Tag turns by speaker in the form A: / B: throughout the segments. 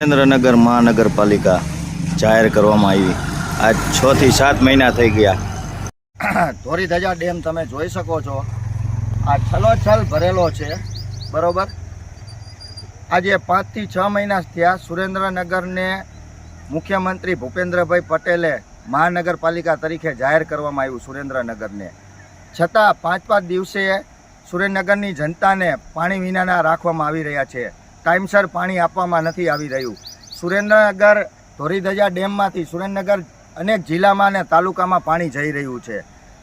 A: સુરેન્દ્રનગર મહાનગરપાલિકા જાહેર કરવામાં આવી. આજ છ થી સાત મહિના થઈ ગયા. ધોરી ધજા ડેમ તમે જોઈ શકો છો. આ છલોછલ ભરેલો છે. બરોબર? આજે પાંચથી છ મહિના થયા સુરેન્દ્રનગરને મુખ્યમંત્રી ભૂપેન્દ્રભાઈ પટેલે મહાનગરપાલિકા તરીકે જાહેર કરવામાં આવ્યું સુરેન્દ્રનગરને. છતાં પાંચ પાંચ દિવસે સુરેન્દ્રનગરની જનતાને પાણી વિનાના રાખવામાં આવી રહ્યા છે. ટાઈમસર પાણી આપવામાં નથી આવી રહ્યું. સુરેન્દ્રનગર ધોરીધજા ડેમમાંથી સુરેન્દ્રનગર અનેક જિલ્લામાં અને તાલુકામાં પાણી જઈ રહ્યું છે.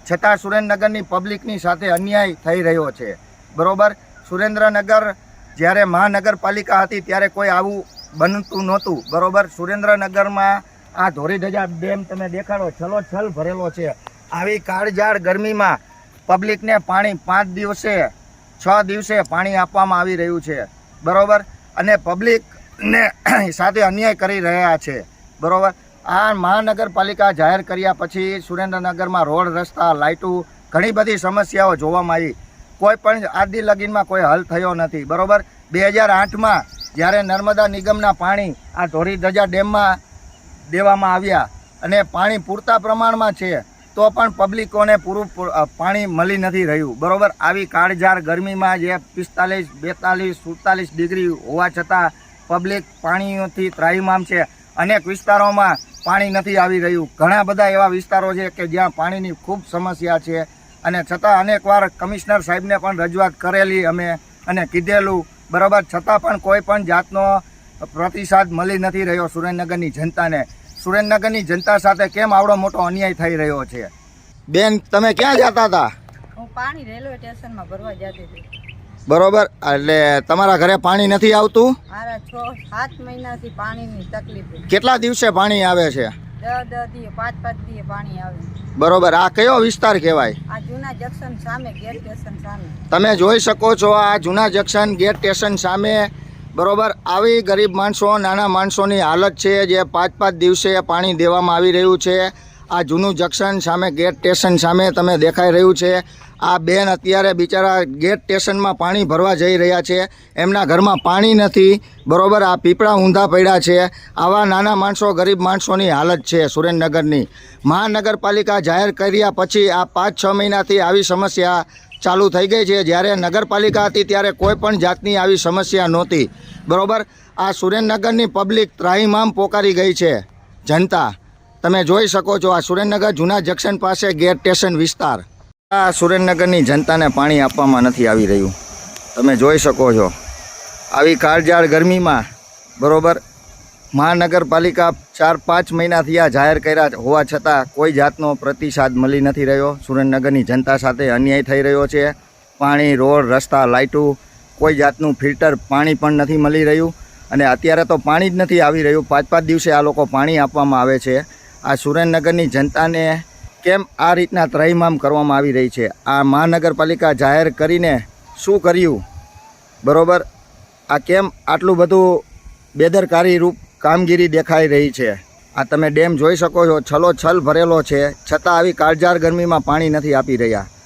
A: છતાં સુરેન્દ્રનગરની પબ્લિકની સાથે અન્યાય થઈ રહ્યો છે. બરોબર? સુરેન્દ્રનગર જ્યારે મહાનગરપાલિકા હતી ત્યારે કોઈ આવું બનતું નહોતું. બરોબર? સુરેન્દ્રનગરમાં આ ધોરીધજા ડેમ તમે દેખાડો, છલોછલ ભરેલો છે. આવી કાળઝાળ ગરમીમાં પબ્લિકને પાણી પાંચ દિવસે, છ દિવસે પાણી આપવામાં આવી રહ્યું છે. બરોબર? અને પબ્લિકને સાથે અન્યાય કરી રહ્યા છે. બરાબર? આ મહાનગરપાલિકા જાહેર કર્યા પછી સુરેન્દ્રનગરમાં રોડ, રસ્તા, લાઇટો, ઘણી બધી સમસ્યાઓ જોવામાં આવી. કોઈ પણ આદિ લગીનમાં કોઈ હલ થયો નથી. બરોબર? બે હજાર આઠમાં જ્યારે નર્મદા નિગમના પાણી આ ધોરી ધજા ડેમમાં દેવામાં આવ્યા અને પાણી પૂરતા પ્રમાણમાં છે તો પણ પબ્લિકોને પૂરું પાણી મળી નથી રહ્યું. બરાબર? આવી કાળઝાળ ગરમીમાં જે પિસ્તાલીસ, બેતાલીસ, સુડતાલીસ ડિગ્રી હોવા છતાં પબ્લિક પાણીથી ત્રાહીમામ છે. અનેક વિસ્તારોમાં પાણી નથી આવી રહ્યું. ઘણા બધા એવા વિસ્તારો છે કે જ્યાં પાણીની ખૂબ સમસ્યા છે. અને છતાં અનેકવાર કમિશનર સાહેબને પણ રજૂઆત કરેલી અમે અને કીધેલું. બરાબર? છતાં પણ કોઈ પણ જાતનો પ્રતિસાદ મળી નથી રહ્યો સુરેન્દ્રનગરની જનતાને. સુરેન્દ્રનગરની જનતા સાથે કેમ આવડો મોટો અન્યાય થઈ રહ્યો છે? બેન તમે ક્યાં જતા હતા?
B: હું પાણી રેલવે સ્ટેશનમાં ભરવા જતી હતી.
A: બરોબર એટલે તમારા ઘરે પાણી નથી આવતું?
B: મારા છ સાત મહિનાથી પાણીની તકલીફ
A: કેટલા દિવસે પાણી આવે છે?
B: પાંચ પાંચ દીએ પાણી આવે.
A: બરોબર આ કયો વિસ્તાર કહેવાય?
B: આ જૂના જંકશન સામે ગેટ સ્ટેશન સામે.
A: તમે જોઈ શકો છો આ જૂના જંકશન ગેટ સ્ટેશન સામે બરોબર, આવી ગરીબ માણસો, નાના માણસોની હાલત છે જે પાંચ પાંચ દિવસે પાણી દેવામાં આવી રહ્યું છે. આ જૂનું જંકશન સામે ગેટ સ્ટેશન સામે તમે દેખાઈ રહ્યું છે. આ બેન અત્યારે બિચારા ગેટ સ્ટેશનમાં પાણી ભરવા જઈ રહ્યા છે. એમના ઘરમાં પાણી નથી. બરોબર, આ પીપળા ઊંધા પડ્યા છે. આવા નાના માણસો, ગરીબ માણસોની હાલત છે સુરેન્દ્રનગરની. મહાનગરપાલિકા જાહેર કર્યા પછી આ પાંચ છ મહિનાથી આવી સમસ્યા ચાલુ થઈ ગઈ છે. જ્યારે નગરપાલિકા હતી ત્યારે કોઈ પણ જાતની આવી સમસ્યા નહોતી. બરોબર? આ સુરેન્દ્રનગરની પબ્લિક ત્રાહિમામ પોકારી ગઈ છે. જનતા, તમે જોઈ શકો છો, આ સુરેન્દ્રનગર જૂના જંકશન પાસે ગેર સ્ટેશન વિસ્તાર. આ સુરેન્દ્રનગરની જનતાને પાણી આપવામાં નથી આવી રહ્યું. તમે જોઈ શકો છો. આવી કાળજાળ ગરમીમાં, બરોબર? મહાનગરપાલિકા ચાર પાંચ મહિનાથી આ જાહેર કર્યા હોવા છતાં કોઈ જાતનો પ્રતિસાદ મળી નથી રહ્યો. સુરેન્દ્રનગરની જનતા સાથે અન્યાય થઈ રહ્યો છે. પાણી, રોડ, રસ્તા, લાઇટો, કોઈ જાતનું ફિલ્ટર પાણી પણ નથી મળી રહ્યું. અને અત્યારે તો પાણી જ નથી આવી રહ્યું. પાંચ પાંચ દિવસે આ લોકો પાણી આપવામાં આવે છે. આ સુરેન્દ્રનગરની જનતાને કેમ આ રીતના ત્રહીમામ કરવામાં આવી રહી છે? આ મહાનગરપાલિકા જાહેર કરીને શું કર્યું? બરાબર? આ કેમ આટલું બધું બેદરકારી રૂપ કામગીરી દેખાઈ રહી છે. આ તમે ડેમ જોઈ શકો છો છલો છલ ભરેલો છે. છતાં આવી કાળજાર ગરમીમાં પાણી નથી આપી રહ્યા.